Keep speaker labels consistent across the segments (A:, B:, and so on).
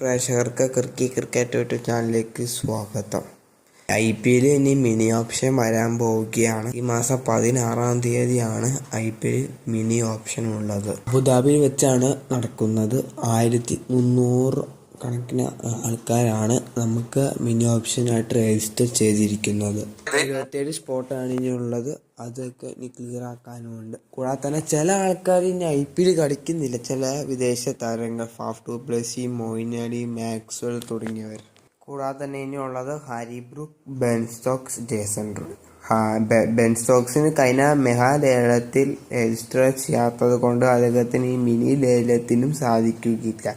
A: പ്രേക്ഷകർക്ക് ക്രിക്കി cricket YouTube ചാനലിലേക്ക് സ്വാഗതം. ഐ പി എൽ ഇനി മിനി ഓപ്ഷൻ വരാൻ പോവുകയാണ്. ഈ മാസം പതിനാറാം തീയതിയാണ് I P L mini auction ഉള്ളത്. അബുദാബിയിൽ വെച്ചാണ് നടക്കുന്നത്. ആയിരത്തി മുന്നൂറ് കണക്കിന് ആൾക്കാരാണ് നമുക്ക് മിനി ഓപ്ഷനായിട്ട് രജിസ്റ്റർ ചെയ്തിരിക്കുന്നത്. ഇരുപത്തേഴ് സ്പോട്ടാണ് ഇനി ഉള്ളത്. അതൊക്കെ ഇനി ക്ലിയർ ആക്കാനുമുണ്ട്. കൂടാതെ തന്നെ ചില ആൾക്കാർ ഇനി ഐ പി എൽ കളിക്കുന്നില്ല. ചില വിദേശ താരങ്ങൾ Faf du Plessis Moeen Ali Maxwell തുടങ്ങിയവർ കൂടാതെ തന്നെ ഇനിയുള്ളത് Harry Brook Ben Jason Roy Ben സ്റ്റോക്സിന് കഴിഞ്ഞ മെഹാലേലത്തിൽ രജിസ്റ്റർ ചെയ്യാത്തത് കൊണ്ട് അദ്ദേഹത്തിന് ഈ മിനി ലേലത്തിനും സാധിക്കുകയില്ല.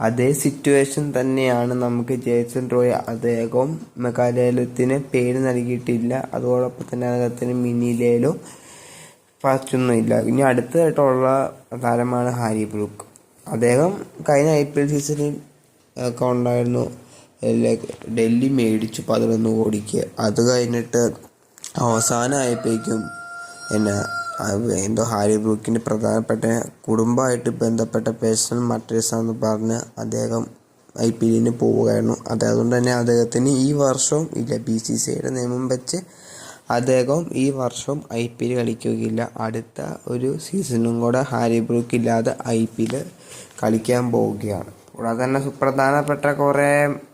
A: അതേ സിറ്റുവേഷൻ തന്നെയാണ് നമുക്ക് ജേസൺ റോയ് അദ്ദേഹവും മെഗാ പേര് നൽകിയിട്ടില്ല. അതോടൊപ്പം തന്നെ അദ്ദേഹത്തിന് മിനി ലേലോ ഫാസ്റ്റൊന്നുമില്ല ഇനി അടുത്തതായിട്ടുള്ള താരമാണ് ഹാരി ബ്രൂക്ക്. അദ്ദേഹം കഴിഞ്ഞ ഐ പി എൽ സീസണിൽ ഒക്കെ ഉണ്ടായിരുന്നു. ഡൽഹി മേടിച്ചു പതിനൊന്ന് കോടിക്ക്. അത് കഴിഞ്ഞിട്ട് അവസാനമായപ്പോഴേക്കും എന്നാ എന്തോ ഹാരി ബ്രൂക്കിന്റെ പ്രധാനപ്പെട്ട കുടുംബമായിട്ട് ബന്ധപ്പെട്ട പേഴ്സണൽ മാറ്റേഴ്സ് ആണെന്ന് പറഞ്ഞ് അദ്ദേഹം ഐ പി എല്ലിന് പോവുകയായിരുന്നു. അത് അതുകൊണ്ട് തന്നെ അദ്ദേഹത്തിന് ഈ വർഷവും ഇല്ല ബി സി സി ഐയുടെ നിയമം വെച്ച് അദ്ദേഹം ഈ വർഷവും ഐ പി എൽ കളിക്കുകയില്ല. അടുത്ത ഒരു സീസണും കൂടെ ഹാരി ബ്രൂക്ക് ഇല്ലാതെ ഐ പി എൽ കളിക്കാൻ പോവുകയാണ്. കൂടാതെ തന്നെ സുപ്രധാനപ്പെട്ട കുറേ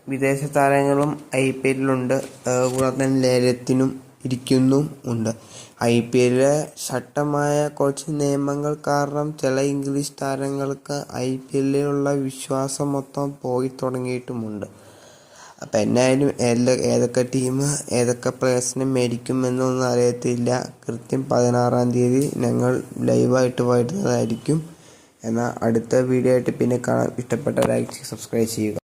A: വിദേശ താരങ്ങളും ഐ പി എല്ലിലുണ്ട് കൂടാതെ തന്നെ ലേലത്തിനും ഇരിക്കുന്നും ഉണ്ട്. ഐ പി എല്ലിലെ ശക്തമായ കോച്ച് നിയമങ്ങൾ കാരണം ചില ഇംഗ്ലീഷ് താരങ്ങൾക്ക് ഐ പി എല്ലിലുള്ള വിശ്വാസം മൊത്തം പോയി തുടങ്ങിയിട്ടുമുണ്ട്. അപ്പം എന്നായാലും എല്ലാ ഏതൊക്കെ ടീം ഏതൊക്കെ പ്ലേയേഴ്സിനെ മേടിക്കുമെന്നൊന്നും അറിയത്തില്ല. കൃത്യം പതിനാറാം തീയതി ഞങ്ങൾ ലൈവായിട്ട് വരുന്നതായിരിക്കും. എന്നാൽ അടുത്ത വീഡിയോ ആയിട്ട് പിന്നെ കാണാൻ ഇഷ്ടപ്പെട്ട ലൈക്ക് സബ്സ്ക്രൈബ് ചെയ്യുക.